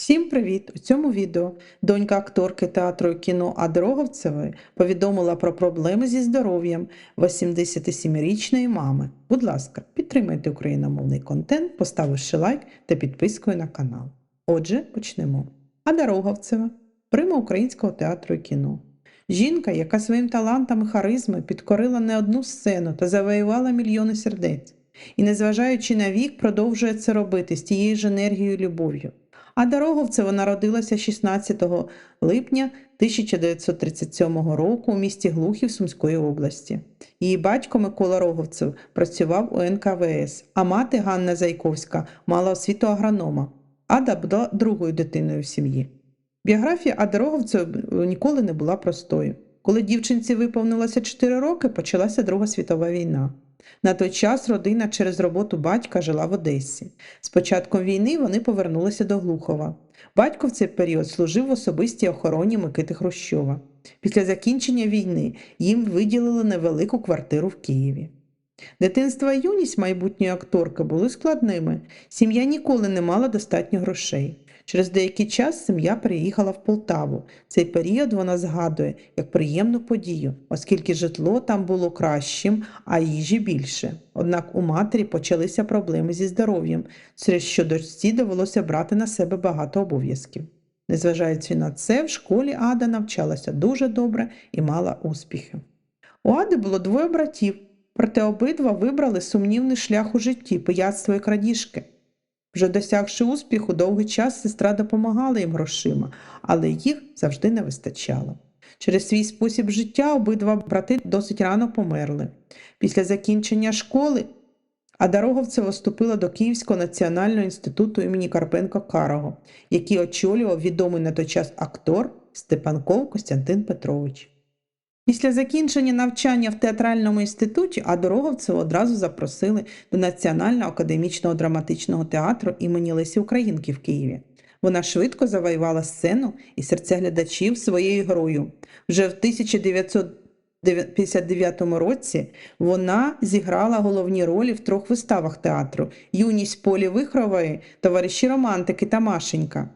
Всім привіт! У цьому відео донька акторки театру і кіно Ади Роговцевої повідомила про проблеми зі здоров'ям 87-річної мами. Будь ласка, підтримайте україномовний контент, поставивши лайк та підпискою на канал. Отже, почнемо. Ада Роговцева, прима українського театру і кіно. Жінка, яка своїм талантом і харизмою підкорила не одну сцену та завоювала мільйони сердець. І, незважаючи на вік, продовжує це робити з тією ж енергією і любов'ю. Ада Роговцева народилася 16 липня 1937 року у місті Глухів Сумської області. Її батько Микола Роговцев працював у НКВС, а мати Ганна Зайковська мала освіту агронома. Ада була другою дитиною в сім'ї. Біографія Ади Роговцевої ніколи не була простою. Коли дівчинці виповнилося 4 роки, почалася Друга світова війна. На той час родина через роботу батька жила в Одесі. З початком війни вони повернулися до Глухова. Батько в цей період служив в особистій охороні Микити Хрущова. Після закінчення війни їм виділили невелику квартиру в Києві. Дитинство і юність майбутньої акторки були складними. Сім'я ніколи не мала достатньо грошей. Через деякий час сім'я переїхала в Полтаву. Цей період вона згадує як приємну подію, оскільки житло там було кращим, а їжі більше. Однак у матері почалися проблеми зі здоров'ям, через що дочці довелося брати на себе багато обов'язків. Незважаючи на це, в школі Ада навчалася дуже добре і мала успіхи. У Ади було двоє братів, проте обидва вибрали сумнівний шлях у житті, пияцтво і крадіжки. Вже досягши успіху, довгий час сестра допомагала їм грошима, але їх завжди не вистачало. Через свій спосіб життя обидва брати досить рано померли. Після закінчення школи Ада Роговцева вступила до Київського національного інституту імені Карпенка Карого, який очолював відомий на той час актор Степанков Костянтин Петрович. Після закінчення навчання в театральному інституті Адороговцеву одразу запросили до Національного академічного драматичного театру імені Лесі Українки в Києві. Вона швидко завоювала сцену і серця глядачів своєю грою. Вже в 1959 році вона зіграла головні ролі в трьох виставах театру: Юність Полі Вихрової, Товариші Романтики та Машенька.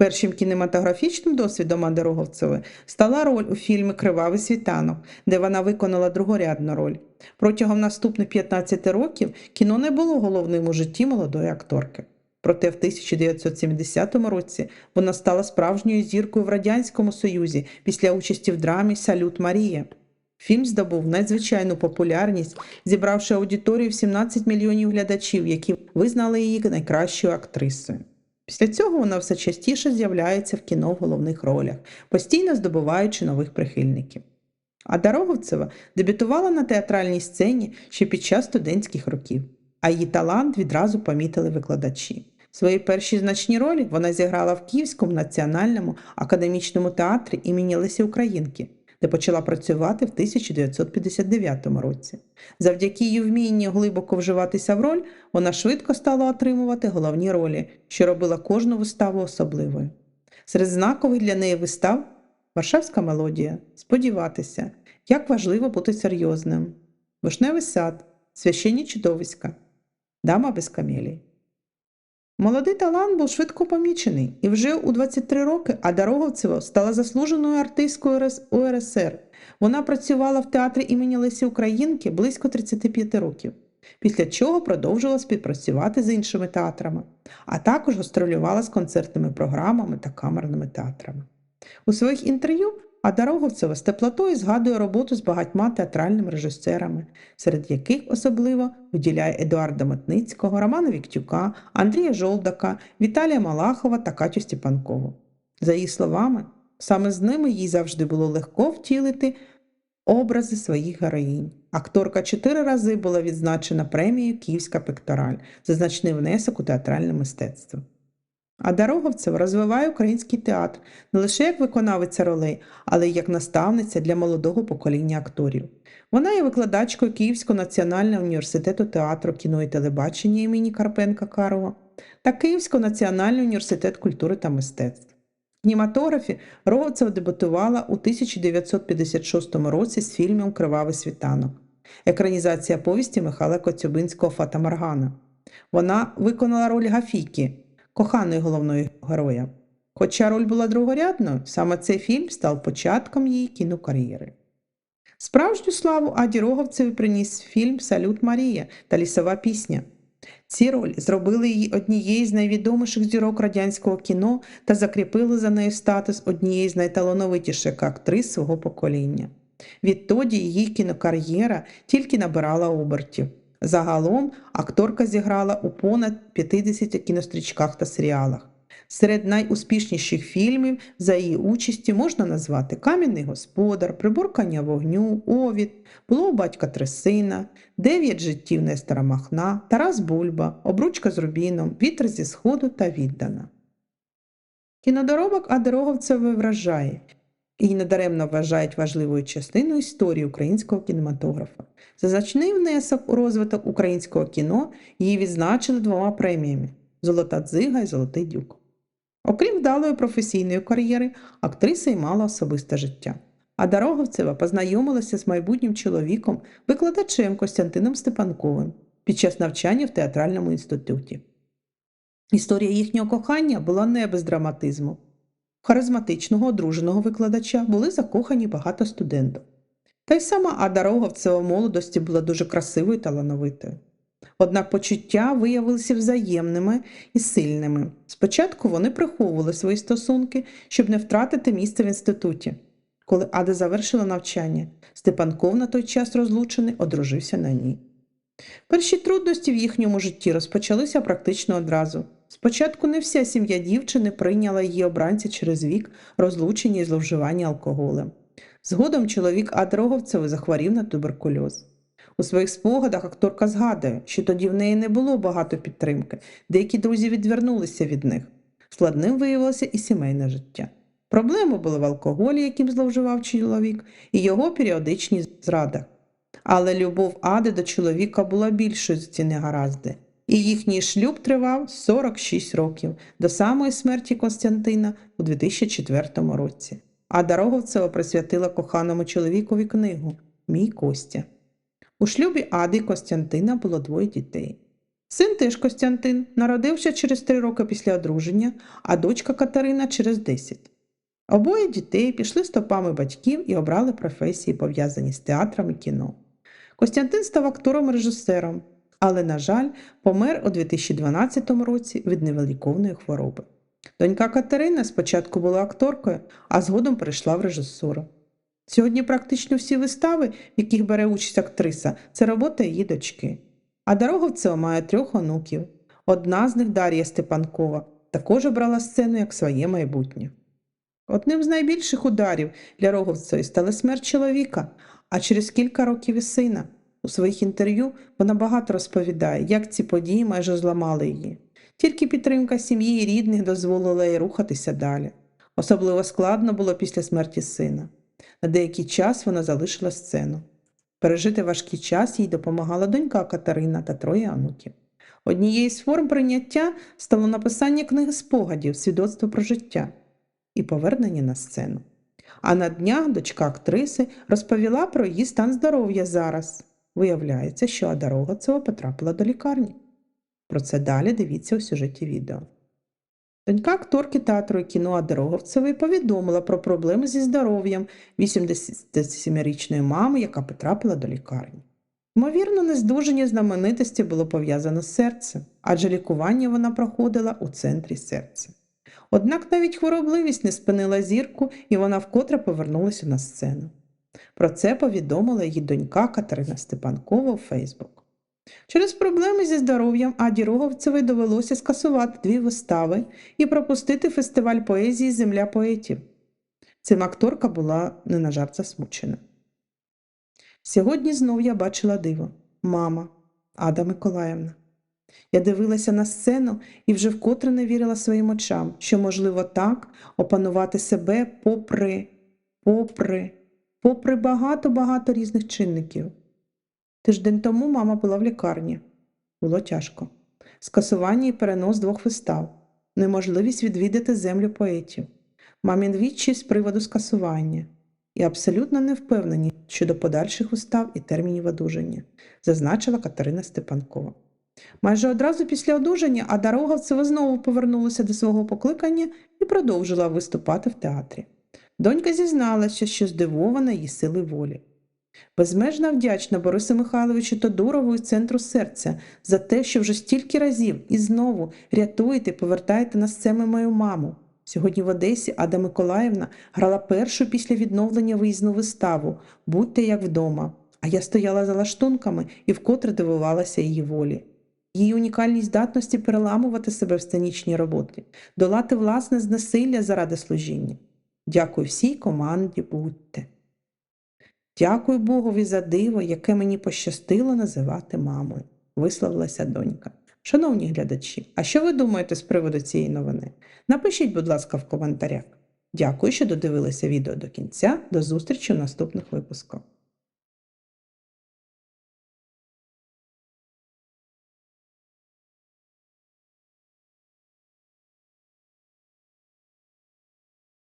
Першим кінематографічним досвідом Ади Роговцевої стала роль у фільмі Кривавий світанок, де вона виконала другорядну роль. Протягом наступних 15 років кіно не було головним у житті молодої акторки. Проте в 1970 році вона стала справжньою зіркою в Радянському Союзі після участі в драмі Салют Марія. Фільм здобув надзвичайну популярність, зібравши аудиторію в 17 мільйонів глядачів, які визнали її найкращою актрисою. Після цього вона все частіше з'являється в кіно в головних ролях, постійно здобуваючи нових прихильників. А Дороговцева дебютувала на театральній сцені ще під час студентських років, а її талант відразу помітили викладачі. Свої перші значні ролі вона зіграла в Київському національному академічному театрі імені Лесі Українки, де почала працювати в 1959 році. Завдяки її вмінню глибоко вживатися в роль, вона швидко стала отримувати головні ролі, що робила кожну виставу особливою. Серед знакових для неї вистав Варшавська мелодія, Сподіватися, як важливо бути серйозним, Вишневий сад, Священні чудовиська, Дама без камелій. Молодий талант був швидко помічений, і вже у 23 роки Ада стала заслуженою артисткою УРСР. Вона працювала в театрі імені Лесі Українки близько 35 років, після чого продовжила співпрацювати з іншими театрами, а також гастролювала з концертними програмами та камерними театрами. У своїх інтерв'ю Ада Роговцева з теплотою згадує роботу з багатьма театральними режисерами, серед яких особливо виділяє Едуарда Матницького, Романа Віктюка, Андрія Жолдака, Віталія Малахова та Катю Степанкову. За її словами, саме з ними їй завжди було легко втілити образи своїх героїнь. Акторка чотири рази була відзначена премією Київська пектораль за значний внесок у театральне мистецтво. А Дороговцев розвиває український театр не лише як виконавиця ролей, але й як наставниця для молодого покоління акторів. Вона є викладачкою Київського національного університету театру, кіно і телебачення імені Карпенка Карова та Київського національного університету культури та мистецтв. В кінематографі Роговцева дебютувала у 1956 році з фільмом Кривавий світанок, екранізація повісті Михайла Коцюбинського Фата Моргана. Вона виконала роль Гафіки, коханої головної героя. Хоча роль була другорядною, саме цей фільм став початком її кінокар'єри. Справжню славу Аді Роговцеві приніс фільм Салют Марія та Лісова пісня. Ці ролі зробили її однією з найвідоміших зірок радянського кіно та закріпили за нею статус однієї з найталановитіших актрис свого покоління. Відтоді її кінокар'єра тільки набирала обертів. Загалом акторка зіграла у понад 50 кінострічках та серіалах. Серед найуспішніших фільмів за її участі можна назвати Кам'яний господар, Приборкання вогню, Овід, Було у батька три сина, Дев'ять життів Нестора Махна, Тарас Бульба, Обручка з Рубіном, Вітер зі Сходу та Віддана. Кінодоробок Адероговцевої вражає і недаремно вважають важливою частиною історії українського кінематографа. За значний внесок у розвиток українського кіно її відзначили двома преміями Золота дзига і Золотий дюк. Окрім вдалої професійної кар'єри, актриса й мала особисте життя. А Дороговцева познайомилася з майбутнім чоловіком, викладачем Костянтином Степанковим під час навчання в театральному інституті. Історія їхнього кохання була не без драматизму. Харизматичного одруженого викладача були закохані багато студентів. Та й сама Ада Роговцева в молодості була дуже красивою і талановитою. Однак почуття виявилися взаємними і сильними. Спочатку вони приховували свої стосунки, щоб не втратити місце в інституті. Коли Ада завершила навчання, Степанков на той час розлучений одружився на ній. Перші трудності в їхньому житті розпочалися практично одразу. Спочатку не вся сім'я дівчини прийняла її обранця через вік, розлучення і зловживання алкоголем. Згодом чоловік адроговцево захворів на туберкульоз. У своїх спогадах акторка згадує, що тоді в неї не було багато підтримки, деякі друзі відвернулися від них. Складним виявилося і сімейне життя. Проблеми були в алкоголі, яким зловживав чоловік, і його періодичні зради. Але любов Ади до чоловіка була більшою за ці негаразди, і їхній шлюб тривав 46 років до самої смерті Константина у 2004 році. Ада Роговцева присвятила коханому чоловікові книгу Мій Костя. У шлюбі Ади і Костянтина було двоє дітей. Син теж Костянтин народився через три роки після одруження, а дочка Катерина через 10. Обоє дітей пішли стопами батьків і обрали професії, пов'язані з театром і кіно. Костянтин став актором-режисером, але, на жаль, помер у 2012 році від невеликовної хвороби. Донька Катерина спочатку була акторкою, а згодом перейшла в режисуру. Сьогодні практично всі вистави, в яких бере участь актриса, це робота її дочки. А Дороговцева має трьох онуків. Одна з них Дар'я Степанкова, також обрала сцену як своє майбутнє. Одним з найбільших ударів для Роговцевої стала смерть чоловіка, а через кілька років і сина. У своїх інтерв'ю вона багато розповідає, як ці події майже зламали її. Тільки підтримка сім'ї і рідних дозволила їй рухатися далі. Особливо складно було після смерті сина. На деякий час вона залишила сцену. Пережити важкий час їй допомагала донька Катерина та троє онуків. Однією з форм прийняття стало написання книги спогадів, свідоцтво про життя і повернення на сцену. А на днях дочка актриси розповіла про її стан здоров'я зараз. Виявляється, що Ада Рогацева потрапила до лікарні. Про це далі дивіться у сюжеті відео. Донька акторки театру і кіно Ади Роговцевої повідомила про проблеми зі здоров'ям 87-річної мами, яка потрапила до лікарні. Ймовірно, нездужання знаменитості було пов'язано з серцем, адже лікування вона проходила у центрі серця. Однак навіть хворобливість не спинила зірку, і вона вкотре повернулася на сцену. Про це повідомила її донька Катерина Степанкова у Фейсбук. Через проблеми зі здоров'ям Аді Роговцевій довелося скасувати дві вистави і пропустити фестиваль поезії Земля поетів. Цим акторка була не на жарт засмучена. Сьогодні знов я бачила диво мама Ада Миколаївна. Я дивилася на сцену і вже вкотре не вірила своїм очам, що можливо так опанувати себе попри, попри, попри багато-багато різних чинників. Тиждень тому мама була в лікарні. Було тяжко. Скасування і перенос двох вистав, неможливість відвідати землю поетів, мамін відчі з приводу скасування і абсолютно не впевнені щодо подальших вистав і термінів одужання, зазначила Катерина Степанкова. Майже одразу після одужання Ада Роговцева знову повернулася до свого покликання і продовжила виступати в театрі. Донька зізналася, що здивована її сили волі. Безмежно вдячна Борису Михайловичу Тодурову і центру серця за те, що вже стільки разів і знову рятуєте, повертаєте на сцени мою маму. Сьогодні в Одесі Ада Миколаївна грала першу після відновлення виїзну виставу Будьте як вдома. А я стояла за лаштунками і вкотре дивувалася її волі. Її унікальній здатності переламувати себе в сценічній роботі, долати власне знесилля заради служіння. Дякую всій команді будьте. Дякую Богові за диво, яке мені пощастило називати мамою, висловилася донька. Шановні глядачі, а що ви думаєте з приводу цієї новини? Напишіть, будь ласка, в коментарях. Дякую, що додивилися відео до кінця. До зустрічі в наступних випусках.